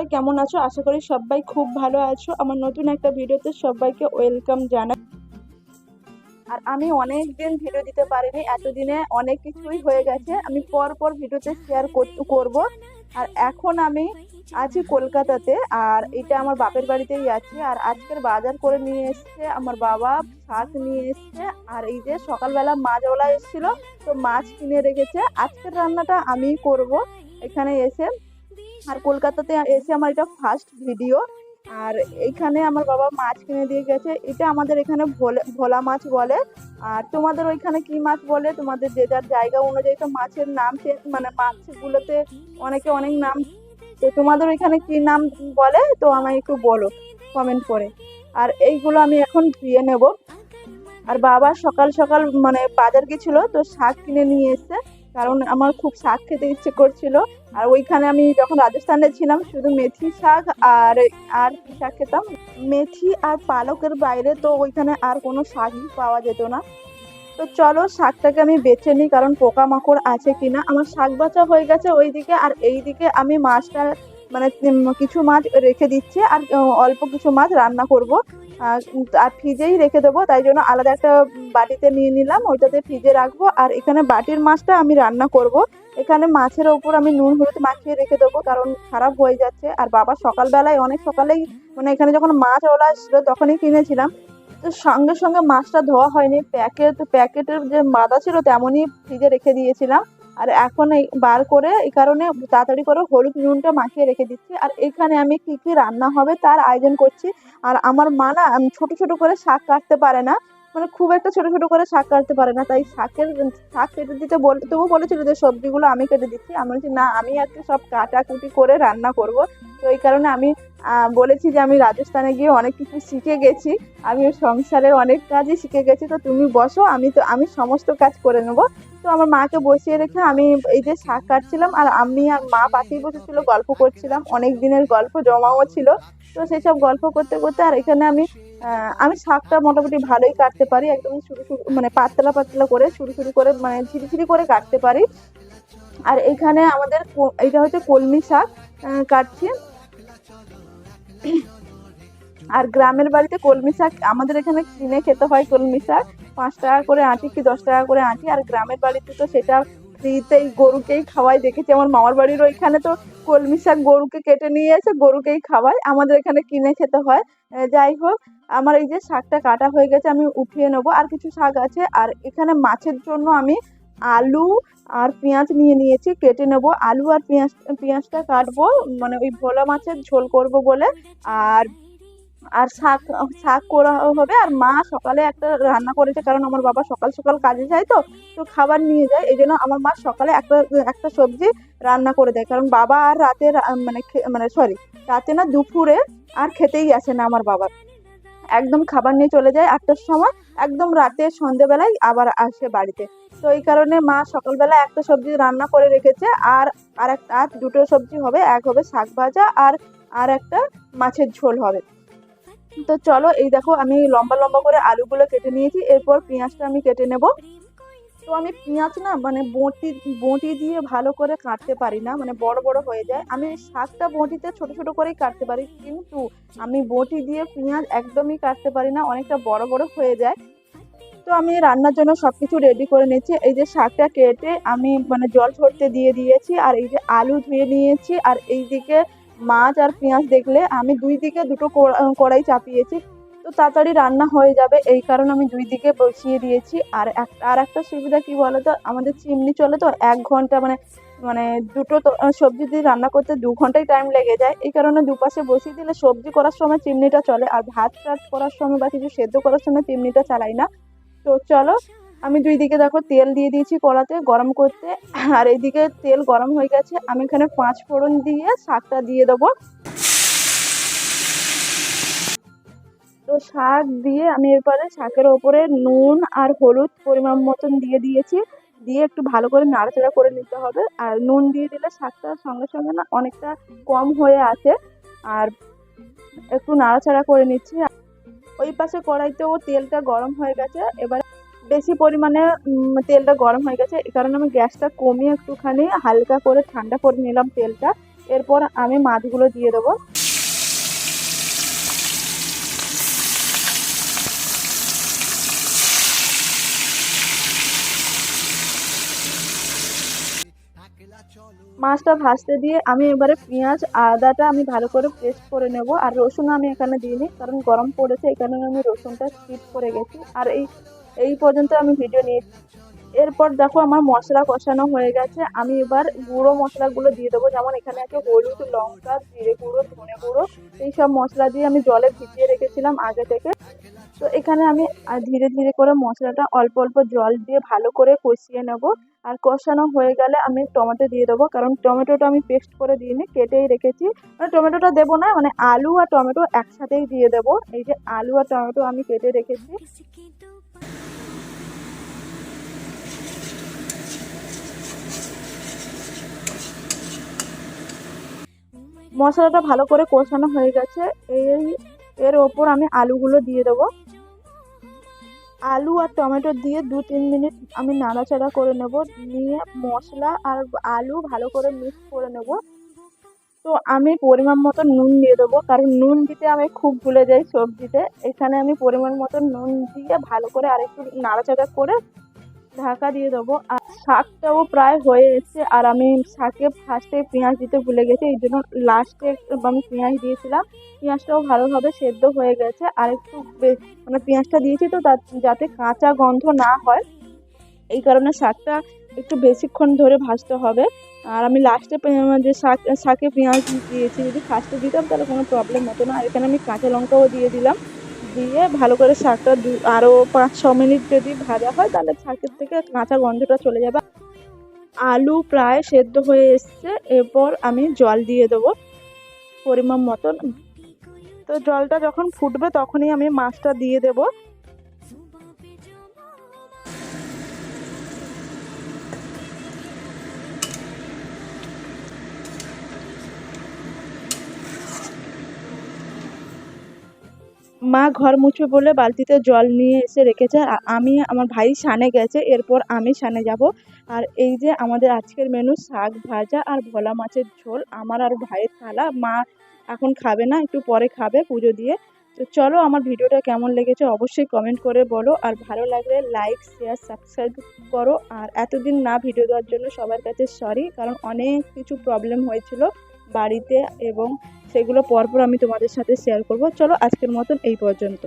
সবাই কেমন আছো? আশা করি সবাই খুব ভালো আছো। আমার নতুন একটা ভিডিওতে সবাইকে ওয়েলকাম জানাই। আর আমি অনেক দিন ভিডিও দিতে পারিনি, এতদিনে অনেক কিছুই হয়ে গেছে। আমি পর পর ভিডিওতে শেয়ার করব। আর এখন আমি আছি কলকাতাতে, আর এটা আমার বাপের বাড়িতেই আছি। আর আজকের বাজার করে নিয়ে এসছে আমার বাবা, শাক নিয়ে এসছে। আর এই যে সকালবেলা মাছওয়ালা এসেছিল, তো মাছ কিনে রেখেছে। আজকের রান্নাটা আমিই করব। এখানে এসে আর কলকাতাতে এসে আমার এটা ফার্স্ট ভিডিও আর এইখানে আমার বাবা মাছ কিনে দিয়ে গেছে। এটা আমাদের এখানে ভোলে মাছ বলে। আর তোমাদের ওইখানে কি মাছ বলে? তোমাদের যে যার জায়গা অনুযায়ী তো মাছের নাম মানে মাছগুলোতে অনেকে অনেক নাম তো তোমাদের ওইখানে কি নাম বলে? তো আমায় একটু বলো কমেন্ট করে। আর এইগুলো আমি এখন ধুয়ে নেব। আর বাবা সকাল সকাল মানে বাজার গেছিল, তো শাক কিনে নিয়ে এসছে। কারণ আমার খুব শাক খেতে ইচ্ছে করছিল। আর ওইখানে আমি যখন রাজস্থানে ছিলাম, শুধু মেথি শাক আর আর শাক খেতাম? মেথি আর পালকের বাইরে তো ওইখানে আর কোনো শাকই পাওয়া যেত না। তো চলো শাকটাকে আমি বেছে নিই, কারণ পোকামাকড় আছে কিনা। আমার শাক বাছা হয়ে গেছে ওইদিকে, আর এইদিকে আমি মাছটা মানে কিছু মাছ রেখে দিচ্ছি। আর অল্প কিছু মাছ রান্না করব। আর ফ্রিজেই রেখে দেবো, তাই জন্য আলাদা একটা বাটিতে নিয়ে নিলাম, ওইটাতে ফ্রিজে রাখব, আর এখানে বাটির মাছটা আমি রান্না করব। এখানে মাছের ওপর আমি নুন, হলুদ মাখিয়ে রেখে দেবো, কারণ খারাপ হয়ে যাচ্ছে, আর বাবা সকালবেলায়, অনেক সকালেই মানে এখানে যখন মাছ ওলা ছিল তখনই কিনেছিলাম। তো সঙ্গে সঙ্গে মাছটা ধোয়া হয়নি, প্যাকেট, প্যাকেটের যে মাদা ছিল, তেমনই ফ্রিজে রেখে দিয়েছিলাম। আর এখন এই বার করে এই কারণে তাড়াতাড়ি করে হলুদ নুনটা মাখিয়ে রেখে দিচ্ছি। আর এখানে আমি কি কি রান্না হবে তার আয়োজন করছি। আর আমার মা না ছোট ছোট করে শাক কাটতে পারে না। মানে খুব একটা ছোট ছোট করে শাক কাটতে পারে না। তাই শাকের, শাক কেটে দিতে বল তবু বলেছিল যে সবজিগুলো আমি কেটে দিচ্ছি। আমি বলছি, না, আমি আজকে সব কাটাকুটি করে রান্না করব। তো এই কারণে আমি বলেছি যে আমি রাজস্থানে গিয়ে অনেক কিছু শিখে গেছি। আমি সংসারের অনেক কাজই শিখে গেছি। তো তুমি বসো, আমি তো, আমি সমস্ত কাজ করে নেব। তো আমার মাকে বসিয়ে রেখে আমি এই যে শাক কাটছিলাম, আর আমি আর মা পাশেই বসেছিল, গল্প করছিলাম। অনেক দিনের গল্প, জমাও ছিল। তো সেসব গল্প করতে করতে আর এখানে আমি আমি শাকটা মোটামুটি ভালোই কাটতে পারি। একদম শুরু শুরু মানে পাতলা পাতলা করে, শুরু শুরু করে মানে ঝিরি করে কাটতে পারি। আর এখানে আমাদের এটা হচ্ছে কলমি শাক কাটছি। আর গ্রামের বাড়িতে কলমি শাক, আমাদের এখানে কিনে খেতে হয় কলমি শাক, পাঁচ টাকা করে আঁটি কি দশ টাকা করে আঁটি, আর গ্রামের বাড়িতে তো সেটা ফ্রিতেই গরুকেই খাওয়াই। দেখেছি আমার মামার বাড়ির ওইখানে তো কলমি শাক গরুকে কেটে নিয়ে এসে গরুকেই খাওয়ায় আমাদের এখানে কিনে খেতে হয়। যাই হোক, আমার এই যে শাকটা কাটা হয়ে গেছে, আমি উঠিয়ে নেব। আর কিছু শাক আছে। আর এখানে মাছের জন্য আমি আলু আর পেঁয়াজ নিয়ে নিয়েছি, কেটে নেব। আলু আর পেঁয়াজ, পেঁয়াজটা কাটবো মানে ওই ভোলা মাছের ঝোল করব বলে। আর আর শাক শাক করা হবে। আর মা সকালে একটা রান্না করেছে, কারণ আমার বাবা সকাল সকাল কাজে যায় তো তো খাবার নিয়ে যায়। এই জন্য আমার মা সকালে একটা একটা সবজি রান্না করে দেয়। কারণ বাবা আর রাতে মানে মানে সরি, রাতে না দুপুরে আর খেতেই আসে না আমার বাবা। একদম খাবার নিয়ে চলে যায় আটটার সময়। একদম রাতে, সন্ধেবেলায় আবার আসে বাড়িতে। তো এই কারণে মা সকালবেলা একটা সবজি রান্না করে রেখেছে, আর আর একটা আর দুটো সবজি হবে, এক হবে শাক ভাজা আর আর একটা মাছের ঝোল হবে। তো চলো এই দেখো আমি লম্বা লম্বা করে আলুগুলো কেটে নিয়েছি, এরপর পেঁয়াজটা আমি কেটে নেব। তো আমি পেঁয়াজ না মানে বঁটি বঁটি দিয়ে ভালো করে কাটতে পারি না মানে বড় বড় হয়ে যায়। আমি শাকটা বঁটিতে ছোট ছোট করেই কাটতে পারি, কিন্তু আমি বঁটি দিয়ে পেঁয়াজ একদমই কাটতে পারি না, অনেকটা বড় বড় হয়ে যায়। তো আমি রান্নার জন্য সব কিছু রেডি করে নিয়েছি এই যে শাকটা কেটে আমি মানে জল ঝরতে দিয়ে দিয়েছি, আর এই যে আলু ধুয়ে নিয়েছি, আর এই দিকে মাছ আর পেঁয়াজ দেখলে আমি দুই দিকে দুটো কড়াই চাপিয়েছি। তাড়াতাড়ি রান্না হয়ে যাবে, এই কারণে আমি দুই দিকে বসিয়ে দিয়েছি। আর আর একটা সুবিধা কী বলো তো আমাদের চিমনি চলে তো এক ঘণ্টা মানে মানে দুটো সবজি দিয়ে রান্না করতে দু ঘন্টাই টাইম লেগে যায়। এই কারণে দুপাশে বসিয়ে দিলে সবজি করার সময় চিমনিটা চলে, আর ভাত টাত করার সময় বা কিছু সেদ্ধ করার সময় চিমনিটা চালাই না। তো চলো, আমি দুই দিকে দেখো তেল দিয়ে দিয়েছি কড়াতে গরম করতে। আর এইদিকে তেল গরম হয়ে গেছে, আমি এখানে পাঁচ ফোড়ন দিয়ে শাকটা দিয়ে দেবো। তো শাক দিয়ে আমি এরপরে শাকের ওপরে নুন আর হলুদ পরিমাণ মতন দিয়ে দিয়েছি। দিয়ে একটু ভালো করে নাড়াচাড়া করে নিতে হবে। আর নুন দিয়ে দিলে শাকটা সঙ্গে সঙ্গে না অনেকটা কম হয়ে আছে আর একটু নাড়াচাড়া করে নিচ্ছি। ওই পাশে কড়াইতেও তেলটা গরম হয়ে গেছে। এবার বেশি পরিমাণে তেলটা গরম হয়ে গেছে। এই কারণে আমি গ্যাসটা কমিয়ে একটুখানি হালকা করে ঠান্ডা করে নিলাম তেলটা। এরপর আমি মাছগুলো দিয়ে দেবো। মাছটা ভাজতে দিয়ে আমি এবারে পেঁয়াজ, আদাটা আমি ভালো করে পেস্ট করে নেব। আর রসুন আমি এখানে দিইনি, কারণ গরম পড়েছে এখানে আমি রসুনটা স্কিপ করে গেছি। আর এই এই পর্যন্ত আমি ভিডিও নিয়েছি এরপর দেখো আমার মশলা কষানো হয়ে গেছে। আমি এবার গুঁড়ো মশলাগুলো দিয়ে দেবো, যেমন এখানে আছে হলুদ, লঙ্কা, জিরে গুঁড়ো, ধনে গুঁড়ো। এই সব মশলা দিয়ে আমি জলে ভিজিয়ে রেখেছিলাম আগে থেকে। তো এখানে আমি ধীরে ধীরে করে মশলাটা অল্প অল্প জল দিয়ে ভালো করে কষিয়ে নেব। আর কষানো হয়ে গেলে আমি টমেটো দিয়ে দেবো, কারণ টমেটোটা আমি পেস্ট করে দিইনি, কেটেই রেখেছি। মানে টমেটোটা দেবো না মানে আলু আর টমেটো একসাথেই দিয়ে দেবো। এই যে আলু আর টমেটো আমি কেটে রেখেছি। মশলাটা ভালো করে কষানো হয়ে গেছে। এই, এর ওপর আমি আলুগুলো দিয়ে দেবো। আলু আর টমেটো দিয়ে দু, তিন মিনিট আমি নাড়াচাড়া করে নেব, নিয়ে মশলা আর আলু ভালো করে মিক্স করে নেব। তো আমি পরিমাণ মতো নুন দিয়ে দেবো, কারণ নুন দিতে আমি খুব ভুলে যাই সবজিতে। এখানে আমি পরিমাণ মতো নুন দিয়ে ভালো করে আরেকটু নাড়াচাড়া করে ঢাকা দিয়ে দেবো। আর শাকটাও প্রায় হয়ে এসছে, আর আমি শাকে ফার্স্টে পেঁয়াজ দিতে ভুলে গেছি, এই জন্য লাস্টে আমি পেঁয়াজ দিয়েছিলাম, পেঁয়াজটাও ভালোভাবে সেদ্ধ হয়ে গেছে, আর একটু মানে পেঁয়াজটা দিয়েছি তো যাতে কাঁচা গন্ধ না হয়, এই কারণে শাকটা একটু বেশিক্ষণ ধরে ভাজতে হবে, আর আমি লাস্টে যে শাক, শাকে পেঁয়াজ দিয়েছি, যদি ফার্স্টে দিতাম তাহলে কোনো প্রবলেম হতো না, আর এখানে আমি কাঁচা লঙ্কাও দিয়ে দিলাম দিয়ে ভালো করে শাকটা আরও পাঁচ, ছ মিনিট যদি ভাজা হয়, তাহলে শাকের থেকে কাঁচা গন্ধটা চলে যাবে। আলু প্রায় সেদ্ধ হয়ে এসছে, এরপর আমি জল দিয়ে দেবো পরিমাণ মতন। তো জলটা যখন ফুটবে, তখনই আমি মাছটা দিয়ে দেবো। মা ঘর মুছবে বলে বালতিতে জল নিয়ে এসে রেখেছে। আর আমি, আমার ভাই সানে গেছে, এরপর আমি সানে যাব। আর এই যে আমাদের আজকের মেনু শাক ভাজা আর ভোলা মাছের ঝোল, আমার আর ভাইয়ের থালা। মা এখন খাবে না, একটু পরে খাবে পুজো দিয়ে। তো চলো, আমার ভিডিওটা কেমন লেগেছে অবশ্যই কমেন্ট করে বলো। আর ভালো লাগলে লাইক শেয়ার সাবস্ক্রাইব করো। আর এতদিন না ভিডিও দেওয়ার জন্য সবার কাছে সরি কারণ অনেক কিছু প্রবলেম হয়েছিল। বাড়িতে এবং সেগুলো পরপর আমি তোমাদের সাথে শেয়ার করব। চলো আজকের মতন এই পর্যন্ত।